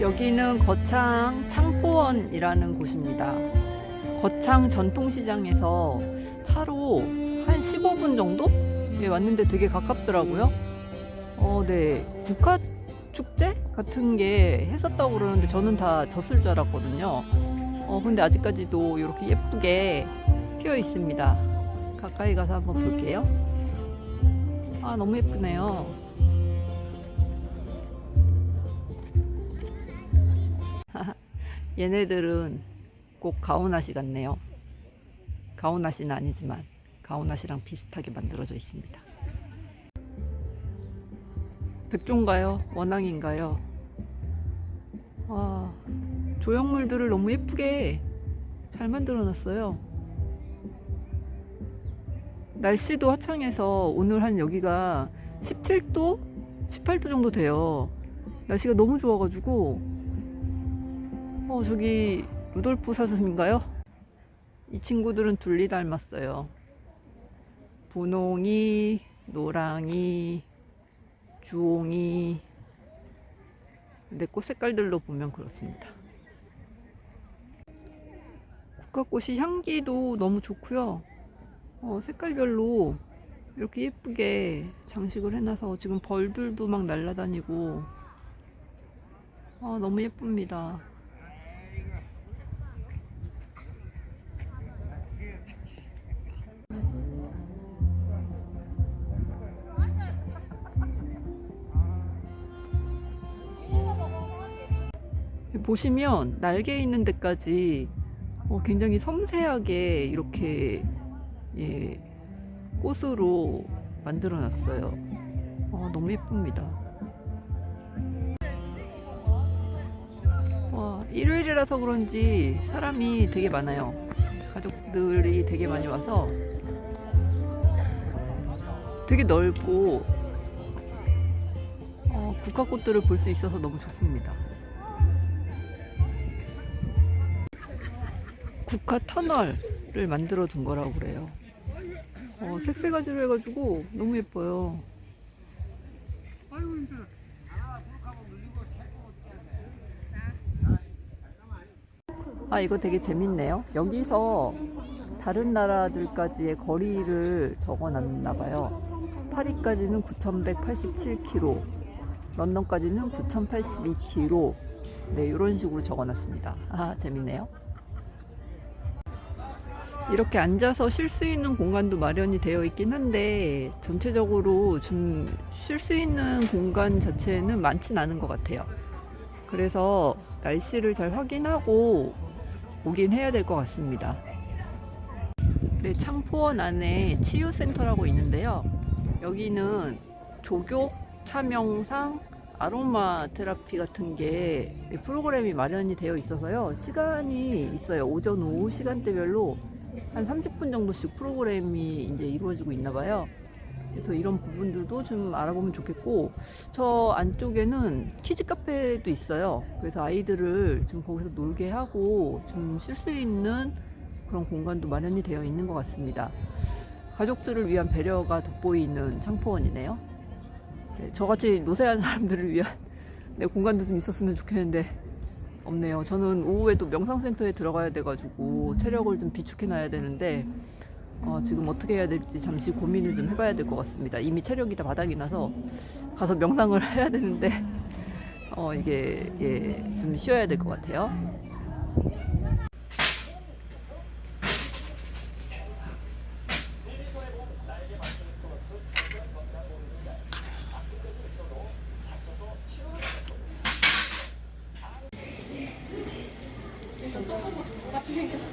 여기는 거창 창포원이라는 곳입니다. 거창 전통시장에서 차로 한 15분 정도 예, 왔는데 되게 가깝더라고요. 어, 네. 국화 축제 같은 게 했었다고 그러는데 저는 다 졌을 줄 알았거든요. 어, 근데 아직까지도 이렇게 예쁘게 피어 있습니다. 가까이 가서 한번 볼게요. 아, 너무 예쁘네요. 얘네들은 꼭 가오나시 같네요. 가오나시는 아니지만 가오나시랑 비슷하게 만들어져 있습니다. 백종가요? 원앙인가요? 와, 조형물들을 너무 예쁘게 잘 만들어 놨어요. 날씨도 화창해서 오늘 한 여기가 17도? 18도 정도 돼요. 날씨가 너무 좋아가지고, 어, 저기, 루돌프 사슴인가요? 이 친구들은 둘리 닮았어요. 분홍이, 노랑이, 주홍이. 근데 꽃 색깔들로 보면 그렇습니다. 국화꽃이 향기도 너무 좋고요. 어, 색깔별로 이렇게 예쁘게 장식을 해놔서 지금 벌들도 막 날아다니고 아, 너무 예쁩니다. 보시면 날개 있는 데까지 어, 굉장히 섬세하게 이렇게 예, 꽃으로 만들어 놨어요. 어, 너무 예쁩니다. 와, 일요일이라서 그런지 사람이 되게 많아요. 가족들이 되게 많이 와서 되게 넓고 어, 국화꽃들을 볼 수 있어서 너무 좋습니다. 국화 터널을 만들어 둔 거라고 그래요. 어, 색색가지로 해가지고 너무 예뻐요. 아, 이거 되게 재밌네요. 여기서 다른 나라들까지의 거리를 적어 놨나 봐요. 파리까지는 9,187km, 런던까지는 9,082km. 네, 이런 식으로 적어 놨습니다. 아, 재밌네요. 이렇게 앉아서 쉴 수 있는 공간도 마련이 되어 있긴 한데 전체적으로 좀 쉴 수 있는 공간 자체는 많진 않은 것 같아요. 그래서 날씨를 잘 확인하고 오긴 해야 될 것 같습니다. 네, 창포원 안에 치유센터라고 있는데요. 여기는 조교 차명상 아로마 테라피 같은 게 프로그램이 마련이 되어 있어서요. 시간이 있어요. 오전, 오후 시간대별로 한 30분 정도씩 프로그램이 이제 이루어지고 있나 봐요. 그래서 이런 부분들도 좀 알아보면 좋겠고, 저 안쪽에는 키즈 카페도 있어요. 그래서 아이들을 좀 거기서 놀게 하고 좀 쉴 수 있는 그런 공간도 마련이 되어 있는 것 같습니다. 가족들을 위한 배려가 돋보이는 창포원이네요. 네, 저같이 노쇠한 사람들을 위한 네, 공간도 좀 있었으면 좋겠는데 없네요. 저는 오후에도 명상센터에 들어가야 돼가지고 체력을 좀 비축해놔야 되는데 어, 지금 어떻게 해야 될지 잠시 고민을 좀 해봐야 될 것 같습니다. 이미 체력이 다 바닥이 나서 가서 명상을 해야 되는데 어, 이게 예, 좀 쉬어야 될 것 같아요. 똑같이 생겼어.